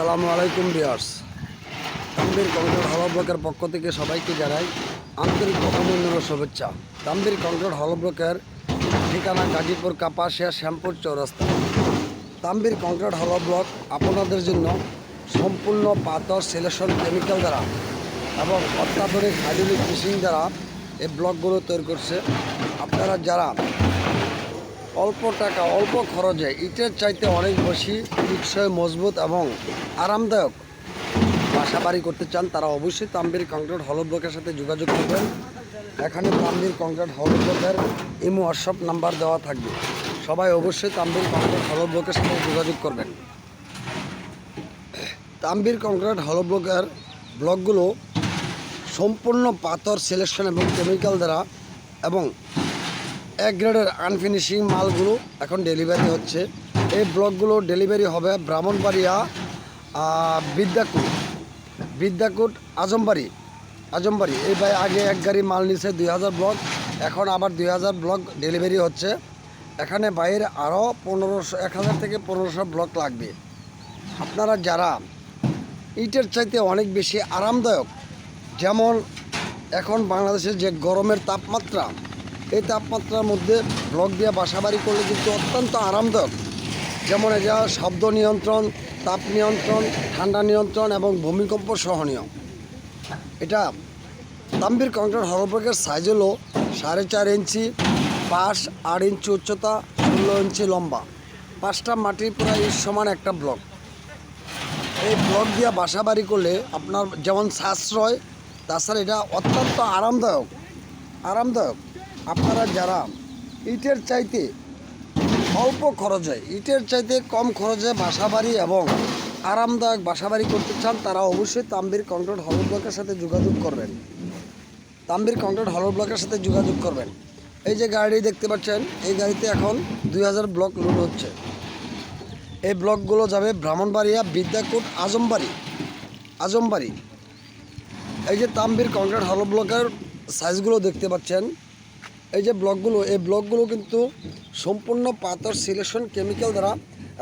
আসসালামু আলাইকুম বিয়ার্স Tambir concrete hollow ব্লকের পক্ষ থেকে সবাইকে জানাই আন্তরিক অভিনন্দন ও শুভেচ্ছা। তাম্বির কংক্রিট হল ব্লকের ঠিকানা গাজীপুর কাপাসিয়া শ্যামপুর চৌরাস্তা। তাম্বির কংক্রিট হল ব্লক আপনাদের জন্য সম্পূর্ণ পাথর, সিলেকশন কেমিক্যাল দ্বারা এবং অত্যাধুনিক হাইড্রোলিক মেশিন দ্বারা এই ব্লকগুলো তৈরি করছে। আপনারা যারা অল্প টাকা, অল্প খরচে ইটের চাইতে অনেক বেশি টিকসই মজবুত এবং আরামদায়ক। বাসা বাড়ি করতে চান তারা অবশ্যই তাম্বির, কংক্রিট হল ব্লকের সাথে যোগাযোগ করবেন। এখানে তাম্বির, কংক্রিট হল ব্লকের ইমো হোয়াটসঅ্যাপ নাম্বার দেওয়া থাকবে। সবাই অবশ্যই তাম্বির, কংক্রিট হল ব্লকের সাথে যোগাযোগ করবেন। তাম্বির, কংক্রিট হল ব্লকের ব্লকগুলো সম্পূর্ণ পাথর, সিলেকশন এবং কেমিক্যাল দ্বারা এবং এক গ্রেডের আনফিনিশিং মালগুলো এখন ডেলিভারি হচ্ছে। এই ব্লকগুলো ডেলিভারি হবে ব্রাহ্মণবাড়িয়া বিদ্যাকুট। বিদ্যাকুট, আজমবাড়ি। আজমবাড়ি, এই ভাই আগে এক গাড়ি মাল নিছে দুই হাজার ব্লক, এখন আবার দুই হাজার ব্লক ডেলিভারি হচ্ছে। এখানে বাইরে আরও পনেরোশো, এক হাজার থেকে পনেরোশো ব্লক লাগবে। আপনারা যারা ইটের চাইতে অনেক বেশি আরামদায়ক, যেমন এখন বাংলাদেশের যে গরমের তাপমাত্রা এই তাপমাত্রার মধ্যে ব্লক দিয়ে বাসাবাড়ি করলে কিন্তু অত্যন্ত আরামদায়ক। যেমন এটা শব্দ নিয়ন্ত্রণ, তাপ নিয়ন্ত্রণ, ঠান্ডা নিয়ন্ত্রণ এবং ভূমিকম্প সহনীয়। এটা তাম্বির কংক্রিট হরব্লকের সাইজ হলো সাড়ে চার ইঞ্চি, পাশ আট ইঞ্চি উচ্চতা, ষোলো ইঞ্চি লম্বা। পাঁচটা মাটির প্রায় সমান একটা ব্লক এই ব্লক দিয়ে বাসা বাড়ি করলে আপনার যেমন সাশ্রয়, তাছাড়া এটা অত্যন্ত আরামদায়ক। আরামদায়ক। আপনারা যারা ইটের চাইতে অল্প খরচে, ইটের চাইতে কম খরচে বাসা বাড়ি এবং আরামদায়ক বাসা বাড়ি করতে চান, তারা অবশ্যই তাম্বির কংক্রিট হল ব্লকের সাথে যোগাযোগ করবেন। তাম্বির কংক্রিট হল ব্লকের সাথে যোগাযোগ করবেন। এই যে গাড়ি দেখতে পাচ্ছেন, এই গাড়িতে এখন দুই হাজার ব্লক লোড হচ্ছে। এই ব্লকগুলো যাবে ব্রাহ্মণবাড়িয়া, বিদ্যাকুট, আজমবাড়ি। আজমবাড়ি। এই যে তাম্বির কংক্রিট হল ব্লকের সাইজগুলো দেখতে পাচ্ছেন এই যে ব্লকগুলো, এই ব্লকগুলো কিন্তু সম্পূর্ণ পাথর সিলেকশন কেমিক্যাল দ্বারা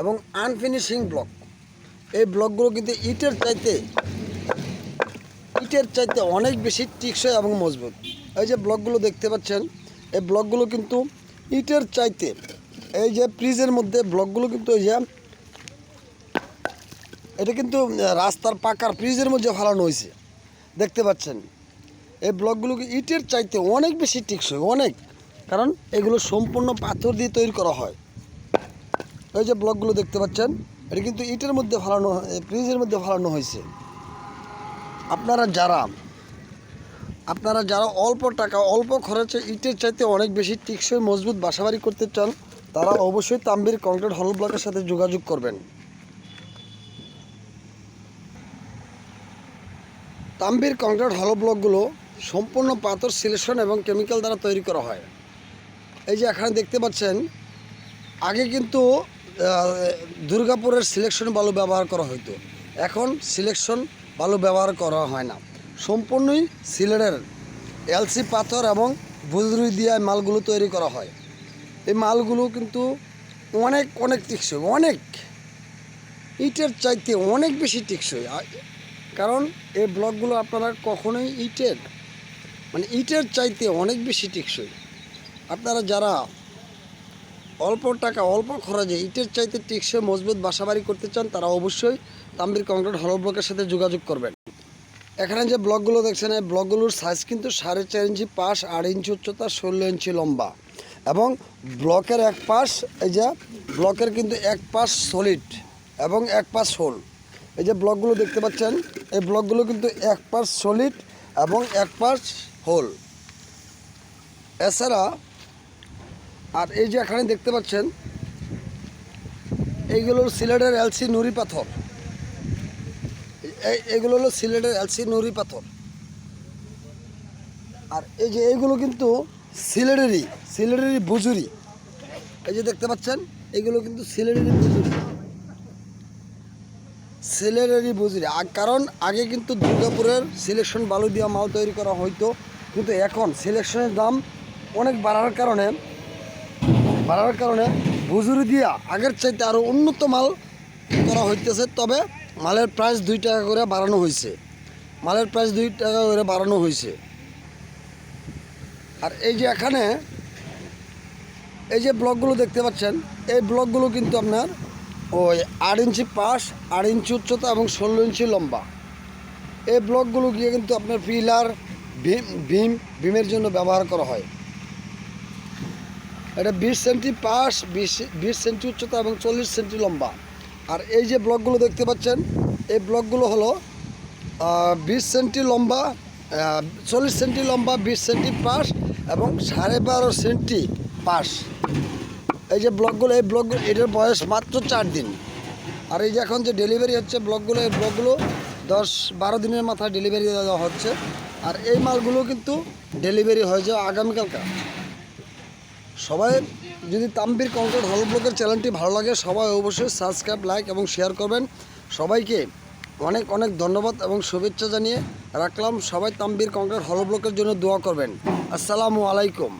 এবং আনফিনিশিং ব্লক। এই ব্লকগুলো কিন্তু ইটের চাইতে ইটের চাইতে অনেক বেশি টিকসই এবং মজবুত। এই যে ব্লকগুলো দেখতে পাচ্ছেন, এই ব্লকগুলো কিন্তু ইটের চাইতে, এই যে ফ্রিজের মধ্যে ব্লকগুলো কিন্তু এই যে, এটা কিন্তু রাস্তার পাকার ফ্রিজের মধ্যে ফালানো হয়েছে। দেখতে পাচ্ছেন? এই ব্লকগুলোকে ইটের চাইতে অনেক বেশি টিকসই, অনেক। কারণ এগুলো সম্পূর্ণ পাথর দিয়ে তৈরি করা হয়। ওই যে ব্লকগুলো দেখতে পাচ্ছেন, এটা কিন্তু ইটের মধ্যে ফালানো ফ্রিজের মধ্যে ফালানো হয়েছে। আপনারা যারা আপনারা যারা অল্প টাকা, অল্প খরচে ইটের চাইতে অনেক বেশি টিকসই, মজবুত বাসাবাড়ি করতে চান, তারা অবশ্যই তাম্বির কংক্রিট হল ব্লকের সাথে যোগাযোগ করবেন। তাম্বির কংক্রিট হল ব্লকগুলো সম্পূর্ণ পাথর সিলেকশন এবং কেমিক্যাল দ্বারা তৈরি করা হয়। এই যে এখানে দেখতে পাচ্ছেন, আগে কিন্তু দুর্গাপুরের সিলেকশন বালু ব্যবহার করা হতো এখন সিলেকশন বালু ব্যবহার করা হয় না। সম্পূর্ণই সিলেটের এলসি পাথর এবং বুজরুই দিয়ে মালগুলো তৈরি করা হয়। এই মালগুলো কিন্তু অনেক অনেক টিকসই, অনেক। ইটের চাইতে অনেক বেশি টিকসই। কারণ এই ব্লকগুলো আপনারা কখনোই ইটের মানে ইটের চাইতে অনেক বেশি টেকসই। আপনারা যারা অল্প টাকা, অল্প খরচে ইটের চাইতে টেকসই মজবুত বাসাবাড়ি করতে চান, তারা অবশ্যই তাম্বির কংক্রিট হল ব্লকের সাথে যোগাযোগ করবেন। এখানে যে ব্লকগুলো দেখছেন, এই ব্লকগুলোর সাইজ কিন্তু সাড়ে চার ইঞ্চি পাশ, আট ইঞ্চি উচ্চতা, ষোলো ইঞ্চি লম্বা এবং ব্লকের এক পাশ, এই যে ব্লকের কিন্তু এক পাশ সলিড এবং এক পাশ হোল এই যে ব্লকগুলো দেখতে পাচ্ছেন, এই ব্লকগুলো কিন্তু এক পাশ সলিড এবং এক পাশ হোল। এছাড়া আর এই যে এখানে দেখতে পাচ্ছেন, এইগুলো সিলেটের এলসি নুড়ি পাথর। এই এগুলো হলো সিলেটের এলসি নুড়ি পাথর। আর এই যে এইগুলো কিন্তু সিলেটেরই সিলেটেরই বুজুরি। এই যে দেখতে পাচ্ছেন এগুলো কিন্তু সিলেটেরই বুজুরি। সিলেটেরই বুজুরি। কারণ আগে কিন্তু দুর্গাপুরের সিলেকশন বালু দিয়া মাল তৈরি করা হইতো। কিন্তু এখন সিলেকশনের দাম অনেক বাড়ার কারণে বাড়ার কারণে বুজুরি দিয়া আগের চাইতে আরও উন্নত মাল করা হইতেছে, তবে মালের প্রাইস দুই টাকা করে বাড়ানো হয়েছে মালের প্রাইস দুই টাকা করে বাড়ানো হয়েছে আর এই যে এখানে, এই যে ব্লকগুলো দেখতে পাচ্ছেন, এই ব্লকগুলো কিন্তু আপনার ওই আট ইঞ্চি পাশ, আট ইঞ্চি উচ্চতা এবং ষোলো ইঞ্চি লম্বা। এই ব্লকগুলো গিয়ে কিন্তু আপনার পিলার ভীম ভীম, ভীমের জন্য ব্যবহার করা হয়। এটা বিশ সেন্টি পাশ বিশ বিশ সেন্টি উচ্চতা এবং চল্লিশ সেন্টি লম্বা। আর এই যে ব্লকগুলো দেখতে পাচ্ছেন, এই ব্লকগুলো হলো বিশ সেন্টি লম্বা চল্লিশ সেন্টি লম্বা, বিশ সেন্টি পাশ এবং সাড়ে বারো সেন্টি পাশ এই যে ব্লকগুলো, এই ব্লকগুলো এটার বয়স মাত্র চার দিন। আর এই যে এখন যে ডেলিভারি হচ্ছে ব্লকগুলো, এই ব্লকগুলো দশ বারো দিনের মাথায় ডেলিভারি দেওয়া হচ্ছে। আর এই মালগুলো কিন্তু ডেলিভারি হয়ে যায় আগামীকালকা। সবাই যদি তাম্বির কংক্রিট হল ব্লকের চ্যানেলটি ভালো লাগে, সবাই অবশ্যই সাবস্ক্রাইব লাইক এবং শেয়ার করবেন। সবাইকে অনেক অনেক ধন্যবাদ এবং শুভেচ্ছা জানিয়ে রাখলাম। সবাই তাম্বির কংক্রিট হল ব্লকের জন্য দোয়া করবেন। আসসালামু আলাইকুম।